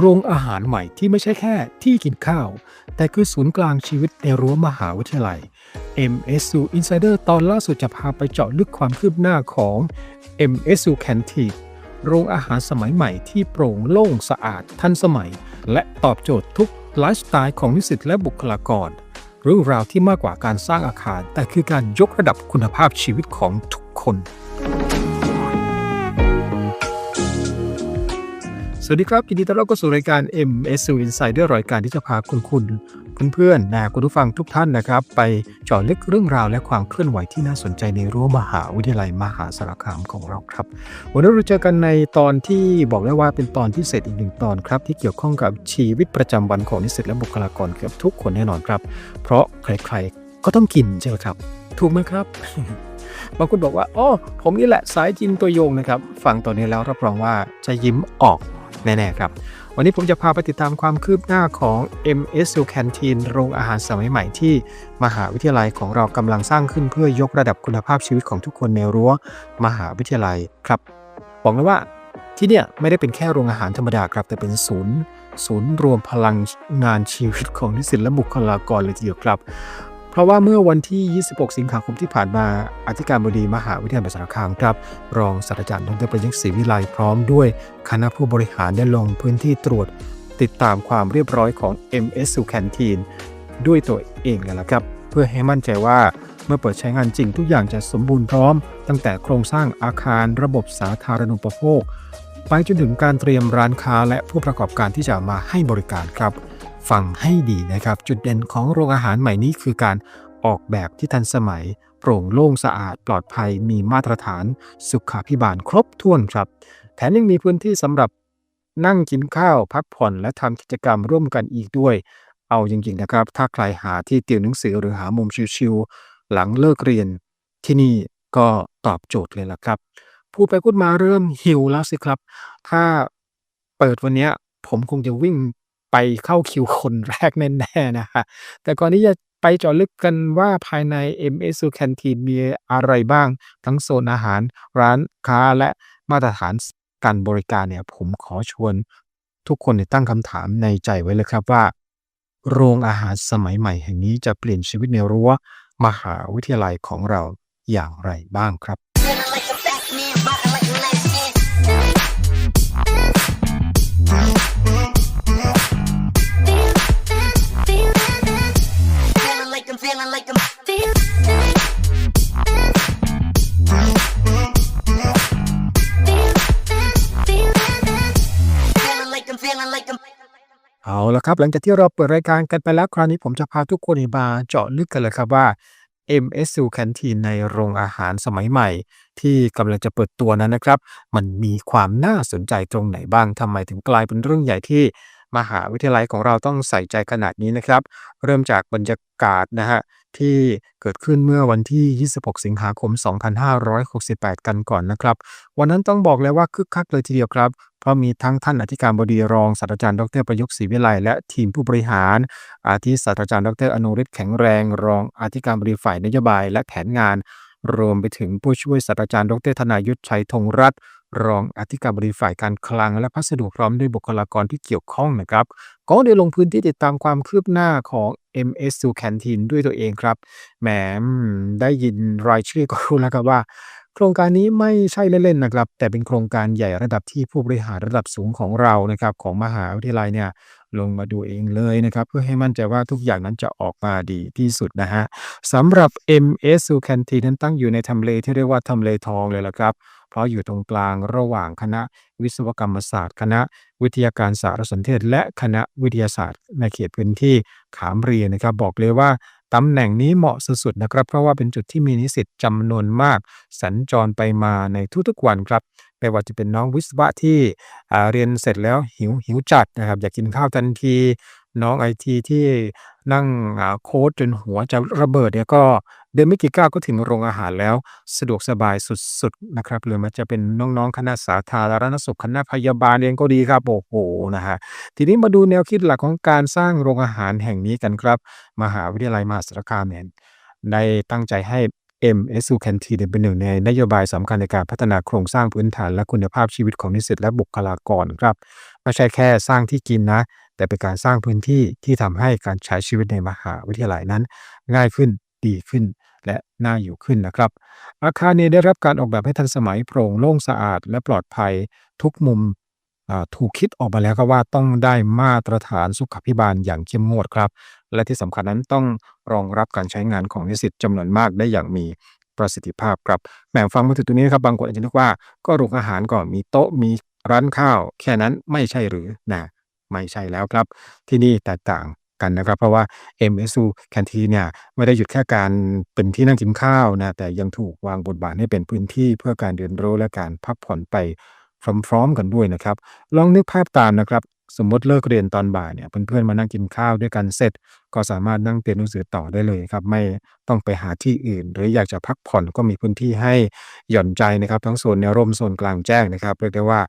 โรงอาหารใหม่ที่ไม่ใช่แค่ที่กินข้าว แต่คือศูนย์กลางชีวิตในรั้วมหาวิทยาลัย MSU Insider ตอนล่าสุดจะพาไปเจาะลึกความคืบหน้าของ MSU Canteen โรงอาหารสมัยใหม่ที่โปร่งโล่งสะอาดทันสมัย และตอบโจทย์ทุกไลฟ์สไตล์ของนิสิตและบุคลากรเรื่องราวที่มากกว่าการสร้างอาคาร แต่คือการยกระดับคุณภาพชีวิตของทุกคน สวัสดีครับยินดีต้อนรับเข้าสู่รายการ MSU Insider รายการที่จะพาคุณคุณเพื่อนๆนะคุณผู้ฟังทุกท่านนะครับ ไปเจาะลึกเรื่องราวและความเคลื่อนไหวที่น่าสนใจในรั้วมหาวิทยาลัยมหาสารคามของเราครับ วันนี้เราเจอกันในตอนที่บอกได้ว่าเป็นตอนที่เสร็จอีกหนึ่งตอนครับ ที่เกี่ยวข้องกับชีวิตประจำวันของนิสิตและบุคลากรเกือบทุกคนแน่นอนครับ เพราะใครๆก็ต้องกินใช่ไหมครับ ถูกไหมครับบางคนบอกว่าอ๋อผมนี่แหละสายจินตัวโยงนะครับ ฟังตอนนี้แล้วรับรองว่าจะยิ้มออก แน่ๆครับ วันนี้ผมจะพาไปติดตามความคืบหน้าของ MSU Canteen โรงอาหารสมัยใหม่ที่มหาวิทยาลัยของเรากำลังสร้างขึ้นเพื่อยกระดับคุณภาพชีวิตของทุกคนในรั้วมหาวิทยาลัยครับบอกเลยว่าที่เนี่ยไม่ได้เป็นแค่โรงอาหารธรรมดาครับ แต่เป็นศูนย์ ศูนย์รวมพลังงานชีวิตของนิสิตและบุคลากรเลยทีเดียวครับ เพราะว่าเมื่อวันที่ 26 สิงหาคมที่ผ่านมาอธิการบดีมหาวิทยาลัยสารคามครับ รองศาสตราจารย์ดรประยุกต์ศรีวิไลพร้อมด้วยคณะผู้บริหารได้ลงพื้นที่ตรวจ ติดตามความเรียบร้อยของ MSU Canteen ด้วยตัวเองเลยละครับ เพื่อให้มั่นใจว่าเมื่อเปิดใช้งานจริงทุกอย่างจะสมบูรณ์พร้อม ตั้งแต่โครงสร้างอาคารระบบสาธารณูปโภค ไปจนถึงการเตรียมร้านค้าและผู้ประกอบการที่จะมาให้บริการครับ ฟังให้ดีนะครับ จุดเด่นของโรงอาหารใหม่นี้คือการออกแบบที่ทันสมัย โปร่งโล่งสะอาดปลอดภัย มีมาตรฐาน สุขาพิบาลครบถ้วนครับแถมยังมีพื้นที่สำหรับนั่งกินข้าวพักผ่อนและทำกิจกรรมร่วมกันอีกด้วย เอาจริงๆนะครับ ถ้าใครหาที่ติวหนังสือหรือหามุมชิวๆหลังเลิกเรียน ที่นี่ก็ตอบโจทย์เลยล่ะครับพูดไปพูดมาเริ่มหิวแล้วสิครับ ถ้าเปิดวันนี้ผมคงจะวิ่ง ไปเข้าคิวคนแรกแน่ๆนะฮะแต่ก่อนที่จะไปเจาะลึกกันว่าภายใน MSU Canteen มีอะไรบ้าง ทั้งโซนอาหารร้านค้าและมาตรฐานการบริการเนี่ย ผมขอชวนทุกคนตั้งคำถามในใจไว้เลยครับว่า โรงอาหารสมัยใหม่แห่งนี้จะเปลี่ยนชีวิตในรั้วมหาวิทยาลัยของเราอย่างไรบ้างครับ เอาละครับหลังจากที่เราเปิดรายการกันไปแล้วคราวนี้ผมจะพาทุกคนมาเจาะลึกกันเลยครับว่า MSU Canteen ในโรงอาหารสมัยใหม่ ที่กำลังจะเปิดตัวนั้นนะครับ มันมีความน่าสนใจตรงไหนบ้างทำไมถึงกลายเป็นเรื่องใหญ่ที่มหาวิทยาลัยของเราต้องใส่ใจขนาดนี้นะครับ เริ่มจากบรรยากาศนะฮะ ที่เกิดขึ้นเมื่อวันที่ 26 สิงหาคม 2568 กันก่อนนะครับ วันนั้นต้องบอกเลยว่าคึกคักเลยทีเดียวครับ เพราะมีทั้งท่านอธิการบดีรองศาสตราจารย์ดรประยุกต์ศรีวิไลและทีมผู้บริหาร อาทิศาสตราจารย์ดรอนุริศแข็งแรง รองอธิการบดีฝ่ายนโยบายและแผนงาน รวมไปถึงผู้ช่วยศาสตราจารย์ดรธนายุทธชัยธงรัตน์ รองอธิการบดีฝ่ายการคลัง และพัสดุพร้อมด้วยบุคลากรที่เกี่ยวข้องนะครับ ก็ได้ลงพื้นที่ติดตามความคืบหน้าของ MSU Canteen ด้วยตัวเองครับ แหมอืมได้ยินรายชื่อก็รู้แล้วครับว่า โครงการนี้ไม่ใช่เล่นๆนะครับ แต่เป็นโครงการใหญ่ระดับที่ผู้บริหารระดับสูงของเรานะครับของมหาวิทยาลัยเนี่ยลงมาดูเองเลยนะครับ เพื่อให้มั่นใจว่าทุกอย่างนั้นจะออกมาดีที่สุดนะฮะสำหรับ MSU Canteen นั้นตั้งอยู่ในทำเลที่เรียกว่าทำเลทองเลยละครับ เพราะอยู่ตรงกลางระหว่างคณะวิศวกรรมศาสตร์ คณะวิทยาการสารสนเทศ และคณะวิทยาศาสตร์ในเขตพื้นที่ขามเรียนนะครับ บอกเลยว่า ตำแหน่งนี้เหมาะสุดๆนะครับ เพราะว่าเป็นจุดที่มีนิสิตจำนวนมาก สัญจรไปมาในทุกๆวันครับไม่ว่าจะเป็นน้องวิศวะที่อ่เรียนเสร็จแล้วหิวหิวจัดนะครับ อยากกินข้าวทันทีน้องไอทีที่นั่งโค้ดจนหัวจะระเบิดเนี่ยก็ เดินไม่กี่ก้าวก็ถึงโรงอาหารแล้ว สะดวกสบายสุดๆนะครับหรือมันจะเป็นน้องๆคณะสาธารณสุขคณะพยาบาลเองก็ดีครับโอ้โหนะฮะทีนี้มาดูแนวคิดหลักของการสร้างโรงอาหารแห่งนี้กันครับ มหาวิทยาลัยมหาสารคามเนี่ยได้ตั้งใจให้ MSU Canteen เนี่ยเป็นหนึ่งในนโยบายสำคัญในการพัฒนาโครงสร้างพื้นฐานและคุณภาพชีวิตของนิสิตและบุคลากรครับไม่ใช่แค่สร้างที่กินนะ แต่เป็นการสร้างพื้นที่ที่ทำให้การใช้ชีวิตในมหาวิทยาลัยนั้น ง่ายขึ้น ดีขึ้น และน่าอยู่ขึ้นนะครับ อาคารเนี่ยได้รับการออกแบบให้ทันสมัยโปร่งโล่งสะอาด และปลอดภัยทุกมุมถูกคิดออกมาแล้วครับว่าต้องได้มาตรฐานสุขาภิบาลอย่างเข้มงวดครับ และที่สำคัญนั้นต้องรองรับการใช้งานของนิสิตจำนวนมากได้อย่างมีประสิทธิภาพครับแหมฟังมาถึงตรงนี้นะครับบางคนอาจจะนึกว่าก็โรงอาหารก็มีโต๊ะมีร้านข้าว แค่นั้นไม่ใช่หรือนะไม่ใช่แล้วครับ ที่นี่แตกต่าง กันนะครับ เพราะว่า MSU Canteen เนี่ยไม่ได้หยุดแค่การเป็นที่นั่งกินข้าวนะแต่ยังถูกวางบทบาทให้เป็นพื้นที่เพื่อการเรียนรู้และการพักผ่อนไปพร้อมๆกันด้วยนะครับ ลองนึกภาพตามนะครับ สมมติเลิกเรียนตอนบ่ายเนี่ยเพื่อนๆมานั่งกินข้าวด้วยกันเสร็จ ก็สามารถนั่งเรียนหนังสือต่อได้เลยครับ ไม่ต้องไปหาที่อื่น หรืออยากจะพักผ่อนก็มีพื้นที่ให้หย่อนใจนะครับ ทั้งโซนแนร่มโซนกลางแจ้งนะครับเรียกได้ว่า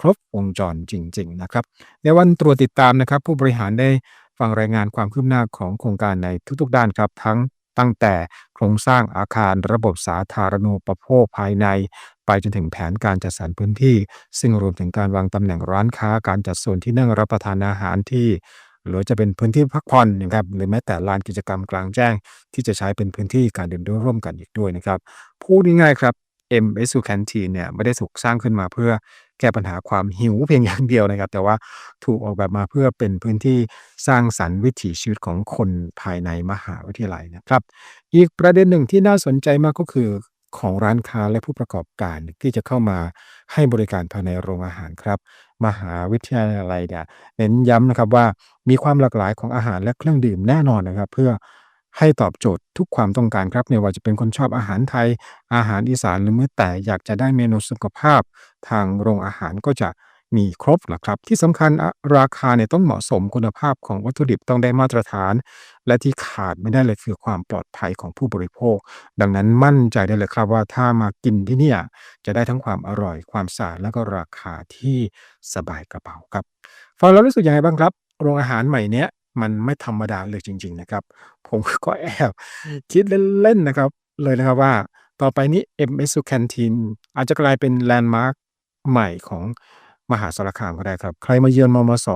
ครบวงจรจริง ๆ นะครับ ในวันตรวจติดตามนะครับ ผู้บริหารได้ ฟังรายงานความคืบหน้าของโครงการในทุกๆด้านครับ ทั้งตั้งแต่โครงสร้างอาคารระบบสาธารณูปโภคภายใน ไปจนถึงแผนการจัดสรรพื้นที่ ซึ่งรวมถึงการวางตำแหน่งร้านค้าการจัดโซนที่นั่งรับประทานอาหารที่หรือจะเป็นพื้นที่พักผ่อนนะครับหรือแม้แต่ลานกิจกรรมกลางแจ้ง ที่จะใช้เป็นพื้นที่การเรียนรู้ร่วมกันอีกด้วยนะครับพูดง่ายๆครับ MSU Canteen เนี่ยไม่ได้ถูกสร้างขึ้นมาเพื่อ แก้ปัญหาความหิวเพียงอย่างเดียวนะครับ แต่ว่าถูกออกแบบมาเพื่อเป็นพื้นที่สร้างสรรค์วิถีชีวิตของคนภายในมหาวิทยาลัยนะครับ อีกประเด็นหนึ่งที่น่าสนใจมากก็คือของร้านค้าและผู้ประกอบการที่จะเข้ามาให้บริการภายในโรงอาหารครับ มหาวิทยาลัยเนี่ยเน้นย้ำนะครับว่ามีความหลากหลายของอาหารและเครื่องดื่มแน่นอนนะครับ เพื่อ ให้ตอบโจทย์ทุกความต้องการครับไม่ว่าจะเป็นคนชอบอาหารไทย อาหารอีสานหรือแม้แต่อยากจะได้เมนูสุขภาพ ทางโรงอาหารก็จะมีครบแหละครับ ที่สำคัญราคาเนี่ยต้องเหมาะสมคุณภาพของวัตถุดิบต้องได้มาตรฐาน และที่ขาดไม่ได้เลยคือความปลอดภัยของผู้บริโภค ดังนั้นมั่นใจได้เลยครับว่าถ้ามากินที่นี่จะได้ทั้งความอร่อยความสะอาดแล้วก็ราคาที่สบายกระเป๋าครับฟังแล้วรู้สึกยังไงบ้างครับ โรงอาหารใหม่เนี้ยมันไม่ธรรมดาเลยจริง ๆ นะครับ ผมก็แอบคิดเล่นๆนะครับ เลยนะครับว่า ต่อไปนี้ MSU Canteen อาจจะกลายเป็นแลนด์มาร์คใหม่ของมหาสารคามก็ได้ครับ ใครมาเยือนมมส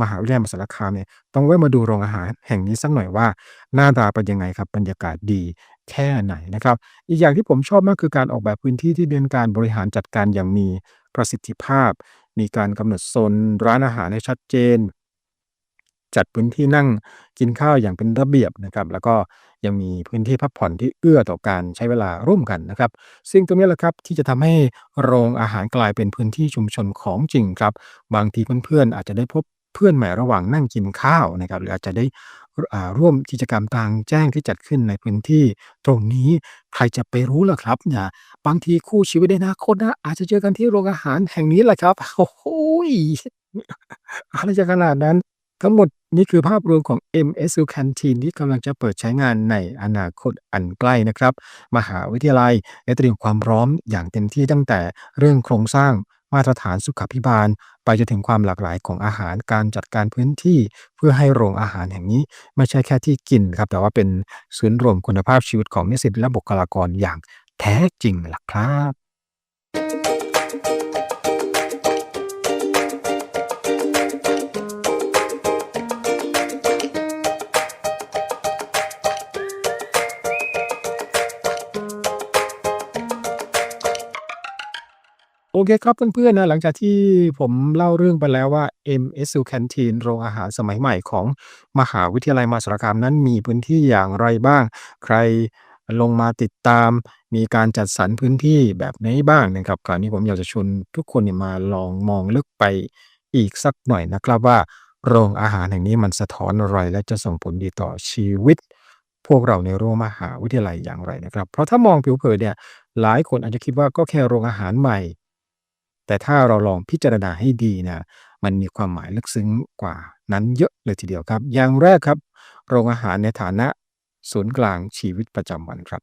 มหาวิทยาลัยมหาสารคามเนี่ยต้องแวะมาดูโรงอาหารแห่งนี้สักหน่อยว่าหน้าตาเป็นยังไงครับบรรยากาศดีแค่ไหนนะครับ อีกอย่างที่ผมชอบมากคือการออกแบบพื้นที่ที่เป็นการบริหารจัดการอย่างมีประสิทธิภาพ มีการกำหนดโซนร้านอาหารให้ชัดเจน จัดพื้นที่นั่งกินข้าวอย่างเป็นระเบียบนะครับแล้วก็ยังมีพื้นที่พักผ่อนที่เอื้อต่อการใช้เวลาร่วมกันนะครับซึ่งตรงนี้แหละครับที่จะทำให้โรงอาหารกลายเป็นพื้นที่ชุมชนของจริงครับ บางทีเพื่อนๆอาจจะได้พบเพื่อนใหม่ระหว่างนั่งกินข้าวนะครับหรืออาจจะได้ร่วมกิจกรรมกลางแจ้งที่จัดขึ้นในพื้นที่ ตรงนี้ใครจะไปรู้ล่ะครับเนี่ยบางทีคู่ชีวิตในอนาคตนะอาจจะเจอกันที่โรงอาหารแห่งนี้แหละครับ โอ้โฮอะไรจะขนาดนั้น ทั้งหมดนี่คือภาพรวมของ MSU Canteen ที่กำลังจะเปิดใช้งานในอนาคตอันใกล้นะครับ มหาวิทยาลัยได้เตรียมความพร้อมอย่างเต็มที่ตั้งแต่เรื่องโครงสร้างมาตรฐานสุขาภิบาล ไปจนถึงความหลากหลายของอาหารการจัดการพื้นที่ เพื่อให้โรงอาหารแห่งนี้ ไม่ใช่แค่ที่กินครับ แต่ว่าเป็นศูนย์รวมคุณภาพชีวิตของนิสิตและบุคลากรอย่างแท้จริงล่ะครับ โอเคครับเพื่อนๆนะหลังจากที่ผมเล่าเรื่องไปแล้วว่า MSU Canteen โรงอาหารสมัยใหม่ของมหาวิทยาลัยมหาสารคามนั้นมีพื้นที่อย่างไรบ้าง ใครลงมาติดตาม มีการจัดสรรพื้นที่แบบไหนบ้างนะครับคราวนี้ผมอยากจะชวนทุกคนเนี่ยมาลองมองลึกไปอีกสักหน่อยนะครับว่า โรงอาหารแห่งนี้มันสะท้อนอะไรและจะส่งผลดีต่อชีวิต พวกเราในรั้วมหาวิทยาลัยอย่างไรนะครับ เพราะถ้ามองผิวเผินเนี่ยหลายคนอาจจะคิดว่าก็แค่โรงอาหารใหม่ แต่ถ้าเราลองพิจารณาให้ดีนี่ยมันมีความหมายลึกซึ้งกว่านั้นเยอะเลยทีเดียวครับ อย่างแรกครับ โรงอาหารในฐานะศูนย์กลางชีวิตประจำวันครับ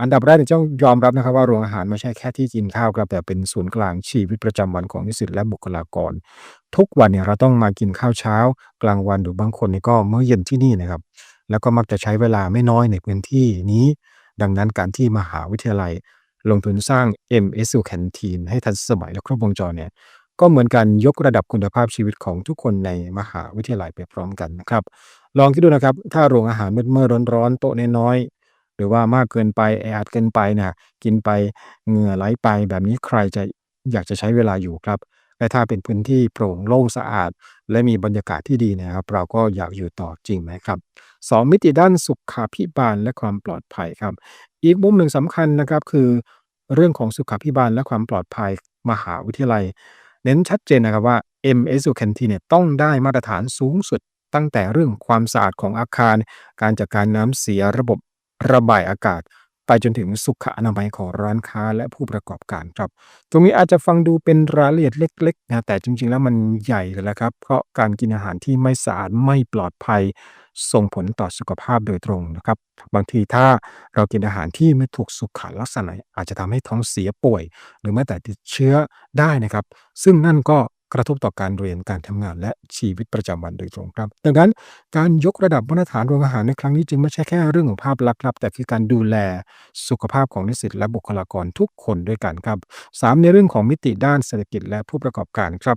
อันดับแรกเนี่ยต้องยอมรับนะครับว่าโรงอาหารไม่ใช่แค่ที่กินข้าวครับ แต่เป็นศูนย์กลางชีวิตประจำวันของนิสิตและบุคลากร ทุกวันเนี่ยเราต้องมากินข้าวเช้า กลางวันหรือบางคนนี่ก็เมื้อเย็นที่นี่นะครับ แล้วก็มักจะใช้เวลาไม่น้อยในพื้นที่นี้ ดังนั้นการที่มหาวิทยาลัย ลงทุนสร้าง MSU Canteen ให้ทันสมัยและครบวงจรเนี่ยก็เหมือนการยกระดับคุณภาพชีวิตของทุกคนในมหาวิทยาลัยไปพร้อมกันนะครับ ลองคิดดูนะครับ ถ้าโรงอาหารมืดๆร้อนๆโต๊ะน้อยๆหรือว่ามากเกินไปแออัดเกินไปเนี่ยกินไปเหงื่อไหลไปแบบนี้ใครจะอยากจะใช้เวลาอยู่ครับและถ้าเป็นพื้นที่โปร่งโล่งสะอาด และมีบรรยากาศที่ดีนะครับ เราก็อยากอยู่ต่อจริงไหมครับสองมิติด้านสุขาภิบาลและความปลอดภัยครับ อีกมุมหนึ่งสำคัญนะครับคือเรื่องของสุขาภิบาลและความปลอดภัยมหาวิทยาลัย เน้นชัดเจนนะครับว่า MSU Canteen เนี่ยต้องได้มาตรฐานสูงสุด ตั้งแต่เรื่องความสะอาดของอาคาร การจัดการน้ำเสียระบบระบายอากาศ ไปจนถึงสุขอนามัยของร้านค้าและผู้ประกอบการครับ ตรงนี้อาจจะฟังดูเป็นรายละเอียดเล็กๆนะแต่จริง ๆ แล้วมันใหญ่เลยละครับ เพราะการกินอาหารที่ไม่สะอาดไม่ปลอดภัย ส่งผลต่อสุขภาพโดยตรงนะครับ บางทีถ้าเรากินอาหารที่ไม่ถูกสุขลักษณะอาจจะทำให้ท้องเสียป่วย หรือแม้แต่ติดเชื้อได้นะครับ ซึ่งนั่นก็ กระทบต่อการเรียนการทำงานและชีวิตประจำวันโดยตรงครับ ดังนั้นการยกระดับมาตรฐานโรงอาหารในครั้งนี้จึงไม่ใช่แค่เรื่องของภาพลักษณ์ครับแต่คือการดูแลสุขภาพของนิสิตและบุคลากรทุกคนด้วยกันครับสามในเรื่องของมิติด้านเศรษฐกิจและผู้ประกอบการครับ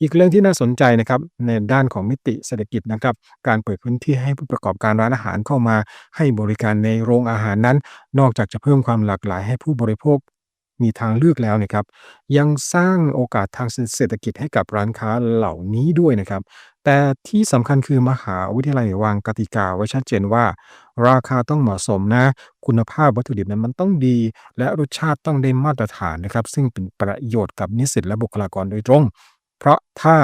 อีกเรื่องที่น่าสนใจนะครับในด้านของมิติเศรษฐกิจนะครับ การเปิดพื้นที่ให้ผู้ประกอบการร้านอาหารเข้ามา ให้บริการในโรงอาหารนั้น นอกจากจะเพิ่มความหลากหลายให้ผู้บริโภค มีทางเลือกแล้วนะครับ ยังสร้างโอกาสทางเศรษฐกิจให้กับร้านค้าเหล่านี้ด้วยนะครับ แต่ที่สำคัญคือมหาวิทยาลัยวางกติกาไว้ชัดเจนว่า ราคาต้องเหมาะสมนะ คุณภาพวัตถุดิบนั้นมันต้องดี และรสชาติต้องได้มาตรฐานนะครับ ซึ่งเป็นประโยชน์กับนิสิตและบุคลากรโดยตรง เพราะถ้า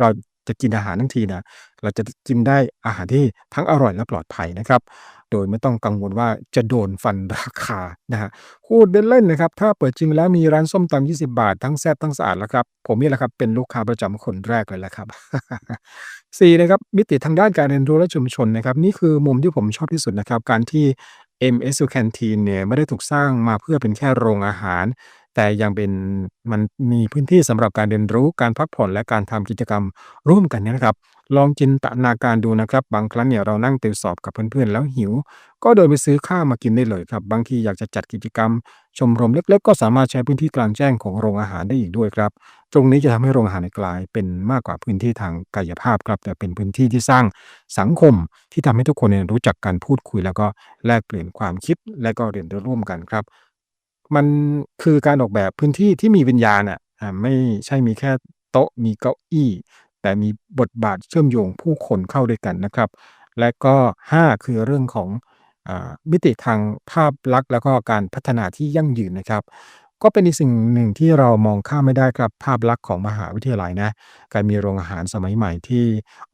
เราจะกินอาหารทั้งทีนะ เราจะกินได้อาหารที่ทั้งอร่อยและปลอดภัยนะครับ โดยไม่ต้องกังวลว่าจะโดนฟันราคานะฮะพูดเล่นๆนะครับ ถ้าเปิดจริงแล้วมีร้านส้มตำ20 บาท ทั้งแซ่บทั้งสะอาดแล้วครับ ผมนี่แหละครับ เป็นลูกค้าประจำคนแรกเลยแหละครับ4นะครับ มิติทางด้านการเรียนรู้และชุมชนนะครับ นี่คือมุมที่ผมชอบที่สุดนะครับ การที่ MSU Canteen เนี่ยไม่ได้ถูกสร้างมาเพื่อเป็นแค่โรงอาหาร แต่ยังเป็นมันมีพื้นที่สำหรับการเรียนรู้การพักผ่อนและการทำกิจกรรมร่วมกันเนี่ยนะครับ ลองจินตนาการดูนะครับ บางครั้งเนี่ยเรานั่งติวสอบกับเพื่อนๆ แล้วหิว ก็เดินไปซื้อข้าวมากินได้เลยครับ บางทีอยากจะจัดกิจกรรม ชมรมเล็กๆ ก็สามารถใช้พื้นที่กลางแจ้งของโรงอาหารได้อีกด้วยครับ ตรงนี้จะทำให้โรงอาหารกลายเป็นมากกว่าพื้นที่ทางกายภาพครับ แต่เป็นพื้นที่ที่สร้างสังคมที่ทำให้ทุกคนเนี่ยรู้จักการพูดคุย แล้วก็แลกเปลี่ยนความคิดและก็เรียนรู้ร่วมกันครับ มันคือการออกแบบพื้นที่ที่มีวิญญาณอะ อ่า ไม่ใช่มีแค่โต๊ะ มีเก้าอี้ แต่มีบทบาทเชื่อมโยงผู้คนเข้าด้วยกันนะครับ และก็ 5 คือเรื่องของอามิติทางภาพลักษณ์ แล้วก็การพัฒนาที่ยั่งยืนนะครับ ก็เป็นอีกสิ่งหนึ่งที่เรามองข้ามไม่ได้ครับภาพลักษณ์ของมหาวิทยาลัยนะการมีโรงอาหารสมัยใหม่ที่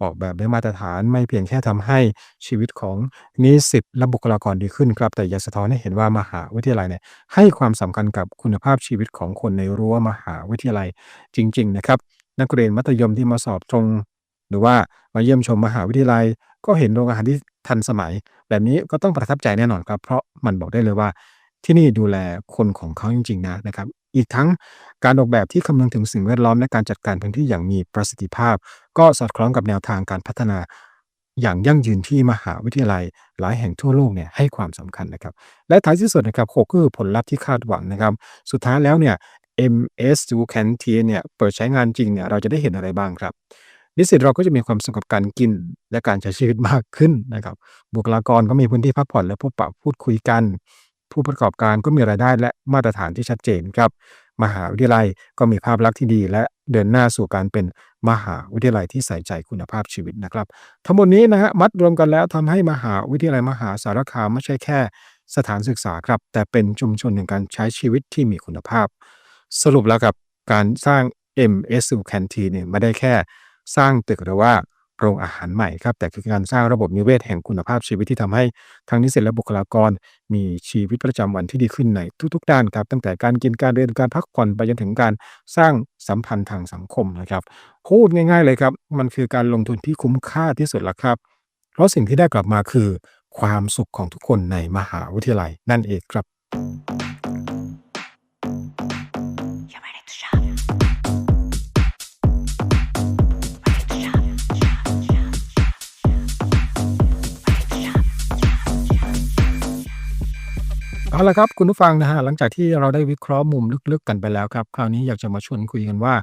ออกแบบได้มาตรฐานไม่เพียงแค่ทำให้ชีวิตของนิสิตและบุคลากรดีขึ้นครับ แต่ยังสะท้อนให้เห็นว่ามหาวิทยาลัยเนี่ยให้ความสำคัญกับคุณภาพชีวิตของคนในรั้วมหาวิทยาลัยจริง ๆ นะครับ นักเรียนมัธยมที่มาสอบตรง หรือว่ามาเยี่ยมชมมหาวิทยาลัย ก็เห็นโรงอาหารที่ทันสมัย แบบนี้ก็ต้องประทับใจแน่นอนครับ เพราะมันบอกได้เลยว่า ที่นี่ดูแลคนของเขาจริง ๆ นะนะครับ อีกทั้งการออกแบบที่คำนึงถึงสิ่งแวดล้อมและการจัดการพื้นที่อย่างมีประสิทธิภาพ ก็สอดคล้องกับแนวทางการพัฒนา อย่างยั่งยืนที่มหาวิทยาลัยหลายแห่งทั่วโลกเนี่ยให้ความสำคัญนะครับ และท้ายที่สุดนะครับ6ก็คือผลลัพธ์ที่คาดหวังนะครับ สุดท้ายแล้วเนี่ย MSU Canteen เนี่ยเปิดใช้งานจริงเนี่ยเราจะได้เห็นอะไรบ้างครับนิสิตเราก็จะมีความสุขกับการกินและการใช้ชีวิตมากขึ้นนะครับ บุคลากรก็มีพื้นที่พักผ่อนและพบปะพูดคุยกัน ผู้ประกอบการก็มีรายได้และมาตรฐานที่ชัดเจนครับ มหาวิทยาลัยก็มีภาพลักษณ์ที่ดี และเดินหน้าสู่การเป็นมหาวิทยาลัยที่ใส่ใจคุณภาพชีวิตนะครับ ทั้งหมดนี้นะฮะมัดรวมกันแล้วทำให้มหาวิทยาลัยมหาสารคามไม่ใช่แค่สถานศึกษาครับ แต่เป็นชุมชนแห่งการใช้ชีวิตที่มีคุณภาพ สรุปแล้วกับการสร้าง MSU Canteen เนี่ยไม่ได้แค่สร้างตึกหรือว่า โรงอาหารใหม่ครับ แต่คือการสร้างระบบนิเวศแห่งคุณภาพชีวิตที่ทำให้ทั้งนิสิตและบุคลากร มีชีวิตประจำวันที่ดีขึ้นในทุกๆด้านครับ ตั้งแต่การกินการเรียนการพักผ่อนไปจนถึงการสร้างสัมพันธ์ทางสังคมนะครับพูดง่ายๆเลยครับ มันคือการลงทุนที่คุ้มค่าที่สุดล้วครับ เพราะสิ่งที่ได้กลับมาคือ ความสุขของทุกคนในมหาวิทยาลัยนั่นเองครับ เอาละครับคุณผู้ฟังนะฮะหลังจากที่เราได้วิเคราะห์มุมลึกๆกันไปแล้วครับ คราวนี้อยากจะมาชวนคุยกันว่า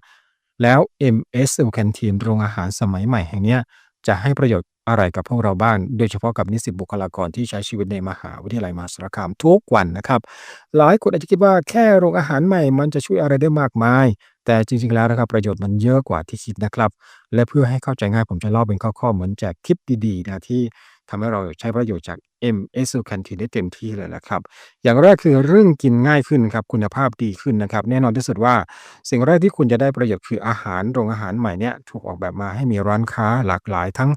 แล้ว MSU Canteen โรงอาหารสมัยใหม่แห่งนี้จะให้ประโยชน์อะไรกับพวกเราบ้าง โดยเฉพาะกับนิสิตบุคลากรที่ใช้ชีวิตในมหาวิทยาลัยมหาสารคามทุกวันนะครับ หลายคนอาจจะคิดว่าแค่โรงอาหารใหม่มันจะช่วยอะไรได้มากมาย แต่จริงๆแล้วนะครับประโยชน์มันเยอะกว่าที่คิดนะครับ และเพื่อให้เข้าใจง่ายผมจะเล่าเป็นข้อๆเหมือนแจกคลิปดีๆนะที่ทำให้เราใช้ประโยชน์จาก MSU Canteen ได้เต็มที่เลยนะครับ อย่างแรกคือเรื่องกินง่ายขึ้นครับคุณภาพดีขึ้นนะครับ แน่นอนที่สุดว่า สิ่งแรกที่คุณจะได้ประโยชน์คืออาหารโรงอาหารใหม่เนี่ยถูกออกแบบมาให้มีร้านค้าหลากหลาย ทั้ง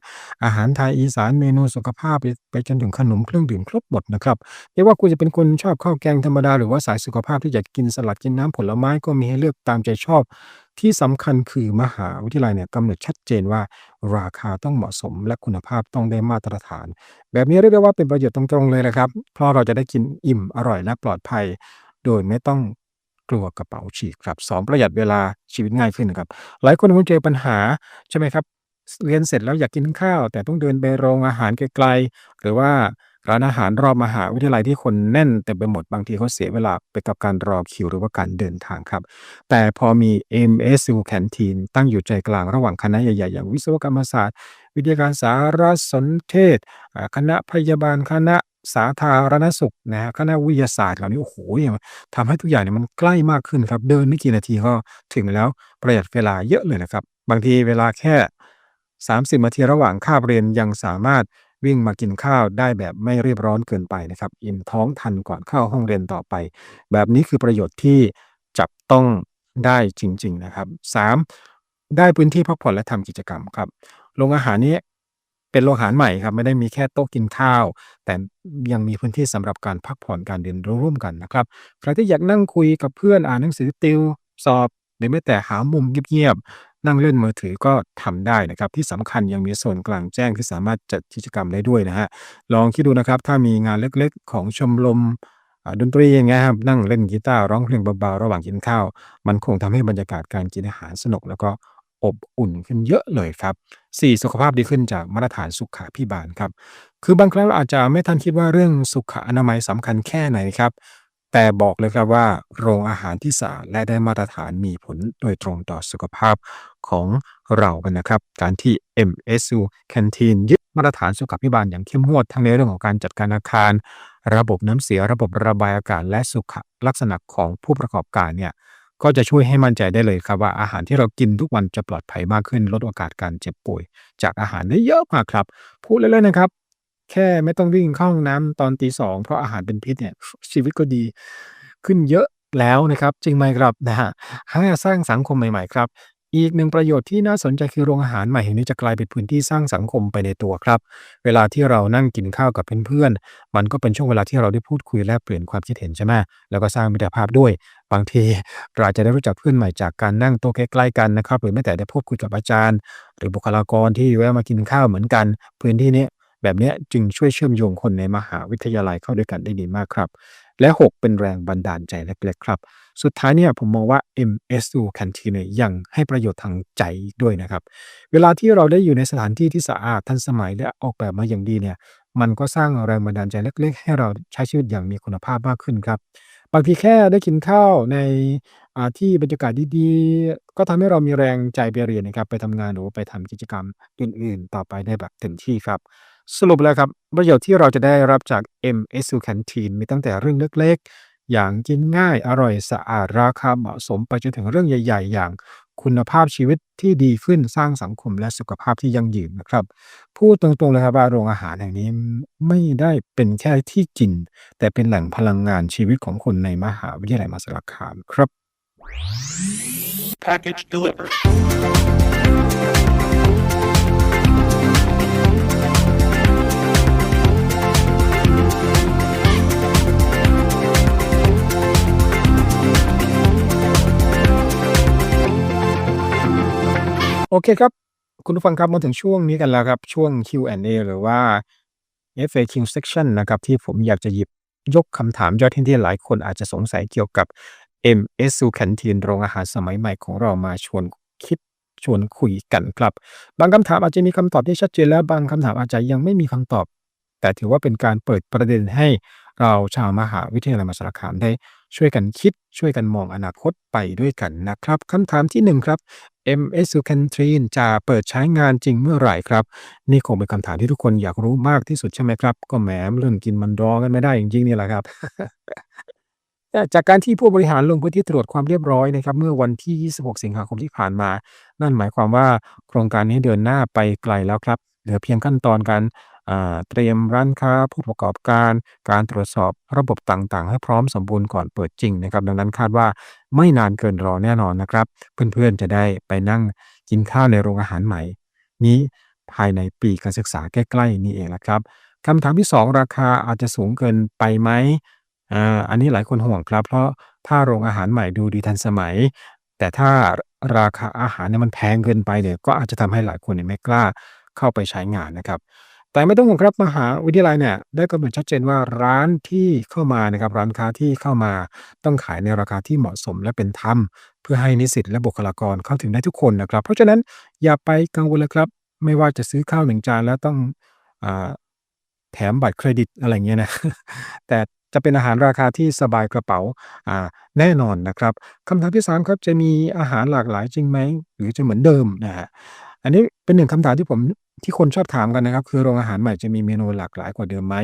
อาหารไทยอีสานเมนูสุขภาพ ไปไปจนถึงขนมเครื่องดื่มครบหมดนะครับไม่ว่าคุณจะเป็นคนชอบข้าวแกงธรรมดาหรือว่าสายสุขภาพที่อยากกินสลัดกินน้ำผลไม้ก็มีให้เลือกตามใจชอบที่สำคัญคือมหาวิทยาลัยเนี่ยกำหนดชัดเจนว่า ราคาต้องเหมาะสมและคุณภาพต้องได้มาตรฐาน แบบนี้เรียกได้ว่าเป็นประโยชน์ตรงๆเลยนะครับ เพราะเราจะได้กินอิ่มอร่อยและปลอดภัย โดยไม่ต้องกลัวกระเป๋าฉีกครับสองประหยัดเวลาชีวิตง่ายขึ้นนะครับ หลายคนคงเจอปัญหาใช่ไหมครับเรียนเสร็จแล้วอยากกินข้าว แต่ต้องเดินไปโรงอาหารไกลๆหรือว่าร้านอาหารรอบมหาวิทยาลัยที่คนแน่นเต็มไปหมดบางทีเขาเสียเวลาไปกับการรอคิวหรือว่าการเดินทางครับ แต่พอมี MSU Canteen ตั้งอยู่ใจกลางระหว่างคณะใหญ่ๆ อย่างวิศวกรรมศาสตร์ วิทยาการสารสนเทศ คณะพยาบาลคณะสาธารณสุขนะฮะคณะวิทยาศาสตร์เหล่านี้โอ้โหทำให้ทุกอย่างเนี่ยมันใกล้มากขึ้นครับ เดินไม่กี่นาทีก็ถึงแล้วประหยัดเวลาเยอะเลยนะครับ บางทีเวลาแค่ 30นาทีระหว่างคาบเรียนยังสามารถวิ่งมากินข้าวได้แบบไม่รีบร้อนเกินไปนะครับ อิ่มท้องทันก่อนเข้าห้องเรียนต่อไป แบบนี้คือประโยชน์ที่จับต้องได้จริง ๆ นะครับ 3. ได้พื้นที่พักผ่อนและทำกิจกรรมครับ โรงอาหารนี้เป็นโรงอาหารใหม่ครับไม่ได้มีแค่โต๊ะกินข้าว แต่ยังมีพื้นที่สำหรับการพักผ่อนการเรียนรู้ร่วมกันนะครับใครที่อยากนั่งคุยกับเพื่อนอ่านหนังสือติว สอบ หรือแม้แต่หามุมเงียบๆนั่งเล่นมือถือก็ทำได้นะครับ ที่สำคัญยังมีโซนกลางแจ้งที่สามารถจัดกิจกรรมได้ด้วยนะฮะลองคิดดูนะครับถ้ามีงานเล็กๆ ของชมรมดนตรีอย่างเงี้ยครับนั่งเล่นกีตาร์ร้องเพลงเบาๆระหว่างกินข้าว มันคงทำให้บรรยากาศการกินอาหารสนุกแล้วก็ อบอุ่นขึ้นเยอะเลยครับ 4. สุขภาพดีขึ้นจากมาตรฐานสุขาภิบาลครับ คือบางครั้งเราอาจจะไม่ทันคิดว่าเรื่องสุขอนามัยสำคัญแค่ไหนครับ แต่บอกเลยครับว่า โรงอาหารที่สะอาดและได้มาตรฐานมีผลโดยตรงต่อสุขภาพของเรากันนะครับ การที่ MSU Canteen ยึดมาตรฐานสุขภิบาลอย่างเข้มงวดทั้งในเรื่องของการจัดการอาคาร ระบบน้ำเสียระบบระบายอากาศและสุขลักษณะของผู้ประกอบการเนี่ย ก็จะช่วยให้มั่นใจได้เลยครับว่าอาหารที่เรากินทุกวันจะปลอดภัยมากขึ้น ลดโอกาสการเจ็บป่วย จากอาหารได้เยอะมากครับ พูดเล่นๆนะครับ แค่ไม่ต้องวิ่งเข้าห้องน้ำตอนตีสองเพราะอาหารเป็นพิษเนี่ยชีวิตก็ดีขึ้นเยอะแล้วนะครับ จริงไหมครับนะฮะห้าสร้างสังคมใหม่ๆครับ อีกหนึ่งประโยชน์ที่น่าสนใจคือโรงอาหารใหม่แห่งนี้จะกลายเป็นพื้นที่สร้างสังคมไปในตัวครับ เวลาที่เรานั่งกินข้าวกับเพื่อนๆ มันก็เป็นช่วงเวลาที่เราได้พูดคุยแลกเปลี่ยนความคิดเห็นใช่ไหมแล้วก็สร้างมิตรภาพด้วย บางทีเราอาจจะได้รู้จักเพื่อนใหม่จากการนั่งโต๊ะใกล้ๆกันนะครับ หรือแม้แต่ได้พูดคุยกับอาจารย์ หรือบุคลากรที่แวะมากินข้าวเหมือนกัน พื้นที่นี้แบบนี้จึงช่วยเชื่อมโยงคนในมหาวิทยาลัยเข้าด้วยกันได้ดีมากครับ และ 6 เป็นแรงบันดาลใจเล็กๆครับ สุดท้ายเนี่ยผมมองว่า MSU Canteen เนี่ยยังให้ประโยชน์ทางใจด้วยนะครับ เวลาที่เราได้อยู่ในสถานที่ที่สะอาดทันสมัยและออกแบบมาอย่างดีเนี่ยมันก็สร้างแรงบันดาลใจเล็ก ๆ ให้เราใช้ชีวิตอย่างมีคุณภาพมากขึ้นครับ บางทีแค่ได้กินข้าวในที่บรรยากาศดีๆ ก็ทำให้เรามีแรงใจไปเรียนนะครับ ไปทำงานหรือไปทำกิจกรรมอื่นๆ ต่อไปได้แบบเต็มที่ครับ สรุปแล้วครับ ประโยชน์ที่เราจะได้รับจาก MSU Canteen มีตั้งแต่เรื่องเล็กๆ อย่างกินง่ายอร่อยสะอาดราคาเหมาะสมไปจนถึงเรื่องใหญ่ ๆ อย่างคุณภาพชีวิตที่ดีขึ้นสร้างสังคมและสุขภาพที่ยั่งยืนนะครับพูดตรงๆเลยครับว่าโรงอาหารแห่งนี้ไม่ได้เป็นแค่ที่กิน แต่เป็นแหล่งพลังงานชีวิตของคนในมหาวิทยาลัยมหาสารคามครับ Package delivered. โอเคครับ คุณผู้ฟังครับมาถึงช่วงนี้กันแล้วครับ ช่วง Q&A หรือว่า FAQ section นะครับ ที่ผมอยากจะหยิบยกคำถามยอดที่หลายคนอาจจะสงสัยเกี่ยวกับ MSU Canteen โรงอาหารสมัยใหม่ของเรามาชวนคิดชวนคุยกันครับ บางคำถามอาจจะมีคำตอบที่ชัดเจนแล้วบางคำถามอาจจะยังไม่มีคำตอบ แต่ถือว่าเป็นการเปิดประเด็นให้เราชาวมหาวิทยาลัยมหาสารคามได้ช่วยกันคิดช่วยกันมองอนาคตไปด้วยกันนะครับคำถามที่หนึ่งครับ MSU Canteen จะเปิดใช้งานจริงเมื่อไหร่ครับ นี่คงเป็นคำถามที่ทุกคนอยากรู้มากที่สุดใช่ไหมครับ ก็แหมเรื่องกินมันรอกันไม่ได้จริงๆนี่แหละครับจากการที่ผู้บริหารลงพื้นที่ตรวจความเรียบร้อยนะครับเมื่อวันที่ 26 สิงหาคมที่ผ่านมา นั่นหมายความว่าโครงการนี้เดินหน้าไปไกลแล้วครับ เหลือเพียงขั้นตอนการเตรียมร้านค้าผู้ประกอบการ การตรวจสอบระบบต่างๆ ให้พร้อมสมบูรณ์ก่อนเปิดจริงนะครับ ดังนั้นคาดว่า ไม่นานเกินรอแน่นอนนะครับ เพื่อนๆจะได้ไปนั่งกินข้าวในโรงอาหารใหม่ นี้ภายในปีการศึกษาใกล้ๆนี้เองนะครับคำถามที่ 2 ราคาอาจจะสูงเกินไปไหมอ่าอันนี้หลายคนห่วงครับ เพราะถ้าโรงอาหารใหม่ดูดีทันสมัย แต่ถ้าราคาอาหารเนี่ยมันแพงเกินไปเนี่ยก็อาจจะทำให้หลายคนเนี่ยไม่กล้าเข้าไปใช้งานนะครับ แต่ไม่ต้องห่วงครับมหาวิทยาลัยเนี่ยได้กำหนดชัดเจนว่าร้านที่เข้ามานะครับร้านค้าที่เข้ามาต้องขายในราคาที่เหมาะสมและเป็นธรรม เพื่อให้นิสิตและบุคลากรเข้าถึงได้ทุกคนนะครับ เพราะฉะนั้นอย่าไปกังวลเลยครับ ไม่ว่าจะซื้อข้าวหนึ่งจานแล้วต้องอแถมบัตรเครดิตอะไรเงี้ยนะแต่จะเป็นอาหารราคาที่สบายกระเป๋าอ่าแน่นอนนะครับคำถามที่ 3 ครับจะมีอาหารหลากหลายจริงไหมหรือจะเหมือนเดิมนะฮะอันนี้เป็นหนึ่งคำถามที่ผม ที่คนชอบถามกันนะครับ คือโรงอาหารใหม่จะมีเมนูหลากหลายกว่าเดิมไหม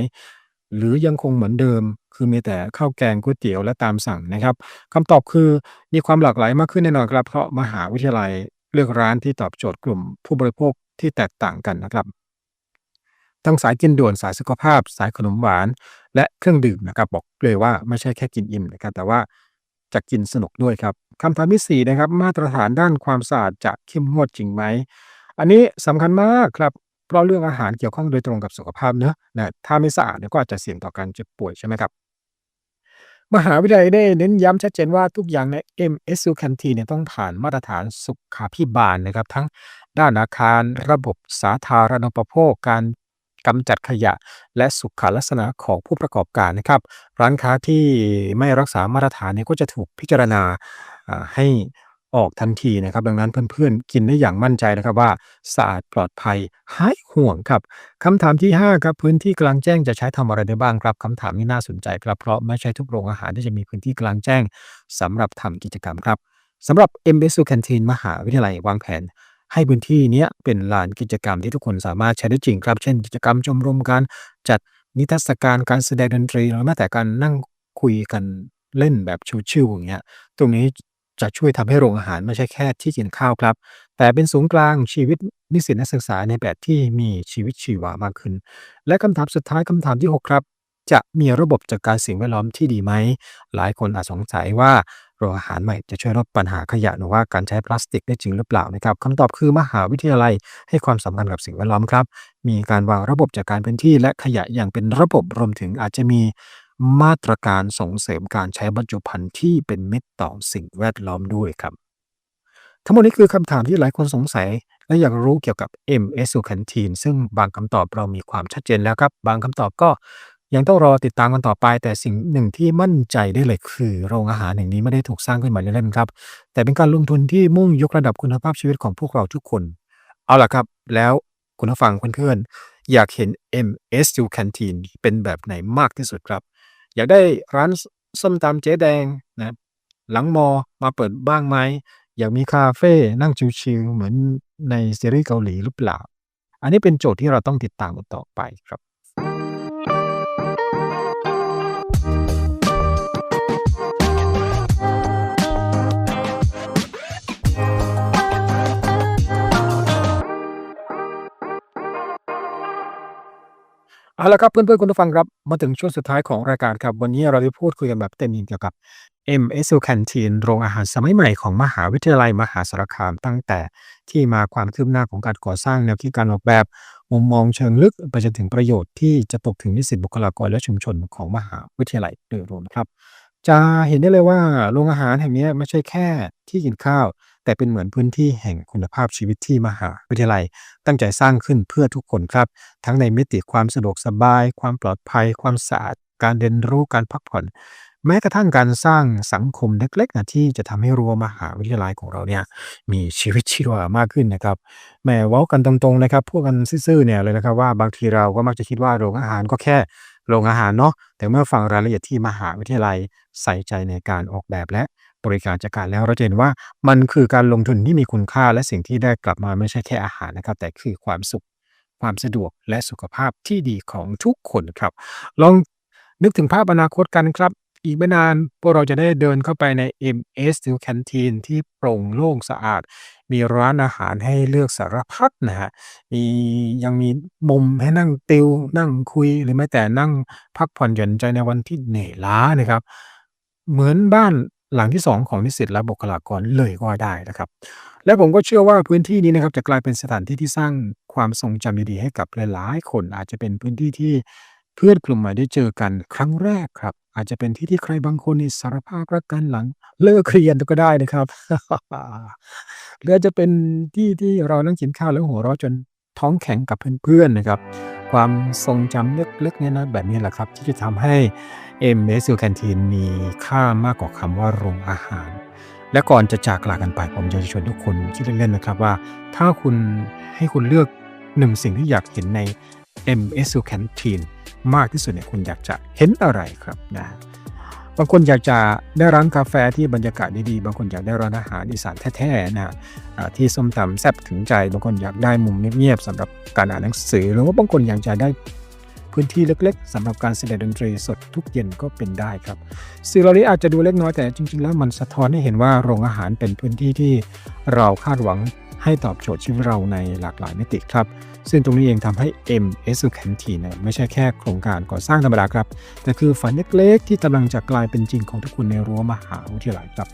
หรือยังคงเหมือนเดิม คือมีแต่ข้าวแกงก๋วยเตี๋ยวและตามสั่งนะครับคำตอบคือมีความหลากหลายมากขึ้นแน่นอนครับ เพราะมหาวิทยาลัยเลือกร้านที่ตอบโจทย์กลุ่มผู้บริโภคที่แตกต่างกันนะครับ ทั้งสายกินด่วนสายสุขภาพ สายขนมหวาน และเครื่องดื่มนะครับบอกเลยว่าไม่ใช่แค่กินอิ่มนะครับแต่ว่าจะกินสนุกด้วยครับคำถามที่4นะครับมาตรฐานด้านความสะอาดจะเข้มงวดจริงไหม อันนี้สำคัญมากครับ เพราะเรื่องอาหารเกี่ยวข้องโดยตรงกับสุขภาพเนอะนะถ้าไม่สะอาดเนี่ยก็อาจจะเสี่ยงต่อการเจ็บป่วยใช่ไหมครับ มหาวิทยาลัยได้เน้นย้ำชัดเจนว่าทุกอย่างใน MSU Canteen เนี่ยต้องผ่านมาตรฐานสุขาภิบาลนะครับ ทั้งด้านอาคารระบบสาธารณูปโภคการกำจัดขยะและสุขลักษณะของผู้ประกอบการนะครับ ร้านค้าที่ไม่รักษามาตรฐานเนี่ยก็จะถูกพิจารณาให้ ออกทันทีนะครับ ดังนั้นเพื่อนๆ กินได้อย่างมั่นใจนะครับว่าสะอาดปลอดภัยหายห่วงครับคำถามที่ 5 ครับ พื้นที่กลางแจ้งจะใช้ทำอะไรได้บ้างครับคำถามนี้น่าสนใจครับเพราะไม่ใช่ทุกโรงอาหารที่จะมีพื้นที่กลางแจ้งสำหรับทำกิจกรรมครับสำหรับ MSU Canteen มหาวิทยาลัยวางแผนให้พื้นที่นี้เป็นลานกิจกรรมที่ทุกคนสามารถใช้ได้จริงครับ เช่น กิจกรรมชมรมการจัดนิทรรศการการแสดงดนตรีหรือแม้แต่การนั่งคุยกันเล่นแบบชิลๆอย่างเงี้ย ตรงนี้ จะช่วยทำให้โรงอาหารไม่ใช่แค่ที่กินข้าวครับ แต่เป็นศูนย์กลางชีวิตนิสิตนักศึกษาในแบบที่มีชีวิตชีวามากขึ้น และคำถามสุดท้ายคำถามที่ 6 ครับ จะมีระบบจัดการสิ่งแวดล้อมที่ดีไหม หลายคนอาจสงสัยว่าโรงอาหารใหม่จะช่วยลดปัญหาขยะหรือว่าการใช้พลาสติกได้จริงหรือเปล่านะครับคำตอบคือมหาวิทยาลัยให้ความสำคัญกับสิ่งแวดล้อมครับ มีการวางระบบจัดการพื้นที่และขยะอย่างเป็นระบบรวมถึงอาจจะมี มาตรการส่งเสริมการใช้บรรจุภัณฑ์ที่เป็นมิตรต่อสิ่งแวดล้อมด้วยครับ ทั้งหมดนี้คือคำถามที่หลายคนสงสัย และอยากรู้เกี่ยวกับ MSU Canteen ซึ่งบางคำตอบเรามีความชัดเจนแล้วครับ บางคำตอบก็ยังต้องรอติดตามกันต่อไป แต่สิ่งหนึ่งที่มั่นใจได้เลยคือ โรงอาหารแห่งนี้ไม่ได้ถูกสร้างขึ้นมาเล่นๆครับ แต่เป็นการลงทุนที่มุ่งยกระดับคุณภาพชีวิตของพวกเราทุกคน เอาล่ะครับ แล้วคุณผู้ฟังเพื่อนๆอยากเห็น MSU Canteen เป็นแบบไหนมากที่สุดครับ อยากได้ร้านส้มตำเจ๊แดงนะหลังมอมาเปิดบ้างไหมอยากมีคาเฟ่นั่งชิลๆเหมือนในซีรีส์เกาหลีหรือเปล่า อันนี้เป็นโจทย์ที่เราต้องติดตามต่อไปครับ เอาละครับเพื่อนๆคุณผู้ฟังครับ มาถึงช่วงสุดท้ายของรายการครับ วันนี้เราได้พูดคุยกันแบบเต็มอิ่มเกี่ยวกับ MSU Canteen โรงอาหารสมัยใหม่ของมหาวิทยาลัยมหาสารคามตั้งแต่ที่มาความคืบหน้าของการก่อสร้างแนวคิดการออกแบบ มุมมองเชิงลึกไปจนถึงประโยชน์ที่จะตกถึงนิสิตบุคลากรและชุมชนของมหาวิทยาลัยโดยรวมครับ จะเห็นได้เลยว่าโรงอาหารแห่งนี้ไม่ใช่แค่ที่กินข้าว แต่เป็นเหมือนพื้นที่แห่งคุณภาพชีวิตที่มหาวิทยาลัย ตั้งใจสร้างขึ้นเพื่อทุกคนครับ ทั้งในมิติความสะดวกสบาย ความปลอดภัย ความสะอาด การเรียนรู้การพักผ่อน แม้กระทั่งการสร้างสังคมเล็กๆนะที่จะทำให้รั้วมหาวิทยาลัยของเราเนี่ยมีชีวิตชีวามากขึ้นนะครับแหมเว้ากันตรงๆนะครับพูดกันซื่อๆเนี่ยเลยนะครับว่าบางทีเราก็มักจะคิดว่าโรงอาหารก็แค่โรงอาหารเนาะแต่เมื่อฟังรายละเอียดที่มหาวิทยาลัยใส่ใจในการออกแบบและ บริการจัดการแล้วเราจะเห็นว่ามันคือการลงทุนที่มีคุณค่าและสิ่งที่ได้กลับมาไม่ใช่แค่อาหารนะครับ แต่คือความสุข ความสะดวกและสุขภาพที่ดีของทุกคนครับ ลองนึกถึงภาพอนาคตกันครับ อีกไม่นานพวกเราจะได้เดินเข้าไปใน MS s t i l Canteen ที่โปร่งโล่งสะอาด มีร้านอาหารให้เลือกสารพัดนะฮะมียังมีมุมให้นั่งติว นั่งคุยหรือแม้แต่นั่งพักผ่อนหย่อนใจในวันที่เหนื่อยล้านะครับ เหมือนบ้าน หลังที่ 2 ของนิสิตและบุคลากรเลยก็ได้นะครับ และผมก็เชื่อว่าพื้นที่นี้นะครับจะกลายเป็นสถานที่ที่สร้างความทรงจำดีๆให้กับหลายๆ คนอาจจะเป็นพื้นที่ที่เพื่อนกลุ่มใหม่ได้เจอกันครั้งแรกครับ อาจจะเป็นที่ที่ใครบางคนนี่สารภาพรักกันหลังเลิกเรียนก็ได้นะครับหรือจะเป็นที่ที่เรานั่งกินข้าวแล้วหัวเราะจนท้องแข็งกับเพื่อนๆนะครับ ความทรงจำเล็กๆเน้อยๆแบบนี้แหละครับ ที่จะทำให้ MSU Canteen มีค่ามากกว่าคำว่าโรงอาหาร และก่อนจะจากลากันไป ผมอยากจะชวนทุกคนคิดเล่นๆนะครับว่า ถ้าคุณให้คุณเลือกหนึ่งสิ่งที่อยากเห็นใน MSU Canteen มากที่สุดเนี่ยคุณอยากจะเห็นอะไรครับนะบางคนอยากจะได้ร้านกาแฟที่บรรยากาศดีๆ บางคนอยากได้ร้านอาหารอีสานแท้ๆนะฮะที่ส้มตำแซ่บถึงใจ บางคนอยากได้มุมเงียบๆสำหรับการอ่านหนังสือ หรือว่าบางคนอยากจะได้ พื้นที่เล็กๆสำหรับการแสดงดนตรีสดทุกเย็นก็เป็นได้ครับสิ่งเหล่านี้อาจจะดูเล็กน้อยแต่จริง ๆ แล้วมันสะท้อนให้เห็นว่าโรงอาหารเป็นพื้นที่ที่เราคาดหวังให้ตอบโจทย์ชีวิตเราในหลากหลายมิติครับ ซึ่งตรงนี้เองทำให้ M s Canteen เนี่ยไม่ใช่แค่โครงการก่อสร้างธรรมดาครับ แต่คือฝันเล็กๆ ที่กำลังจะกลายเป็นจริงของทุกคนในรั้วมหาวิทยาลัยครับ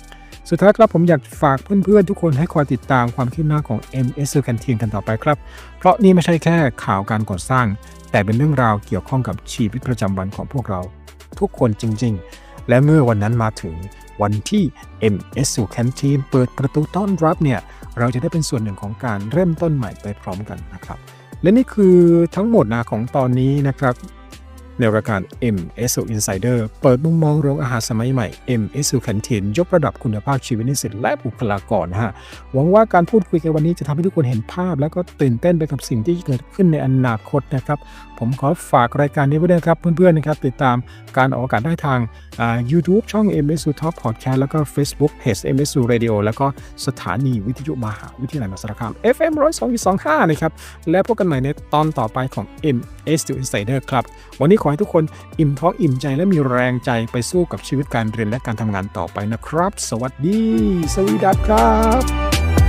สุดท้ายครับผมอยากฝากเพื่อนๆ ทุกคนให้คอยติดตามความคืบหน้าของ M s u Canteen กันต่อไปครับ เพราะนี่ไม่ใช่แค่ข่าวการก่อสร้าง แต่เป็นเรื่องราวเกี่ยวข้องกับชีวิตประจำวันของพวกเรา ทุกคนจริง ๆ และเมื่อวันนั้นมาถึงวันที่ MSU Canteen เปิดประตูต้อนรับเนี่ยเราจะได้เป็นส่วนหนึ่งของการเริ่มต้นใหม่ไปพร้อมกันนะครับและนี่คือทั้งหมดนะของตอนนี้นะครับ ในรายการ MSU Insider เปิดมุมมองโรงอาหารสมัยใหม่ MSU Canteen ยกระดับคุณภาพชีวิตนิสิตและบุคลากรนะฮะหวังว่าการพูดคุยกันวันนี้จะทำให้ทุกคนเห็นภาพ แล้วก็ตื่นเต้นไปกับสิ่งที่เกิดขึ้นในอนาคตนะครับ ผมขอฝากรายการนี้ไว้ด้วยครับ เพื่อนๆนะครับ ติดตามการออกอากาศได้ทาง YouTube ช่อง MSU Top Podcast แล้วก็ Facebook Page MSU Radio แล้วก็สถานีวิทยุมหาวิทยาลัยมหาสารคาม FM 102.25นะครับและพบกันใหม่ในตอนต่อไปของ M MSU Insider ครับ วันนี้ขอให้ทุกคนอิ่มท้องอิ่มใจและมีแรงใจไปสู้กับชีวิตการเรียนและการทำงานต่อไปนะครับ สวัสดี สวีดัสครับ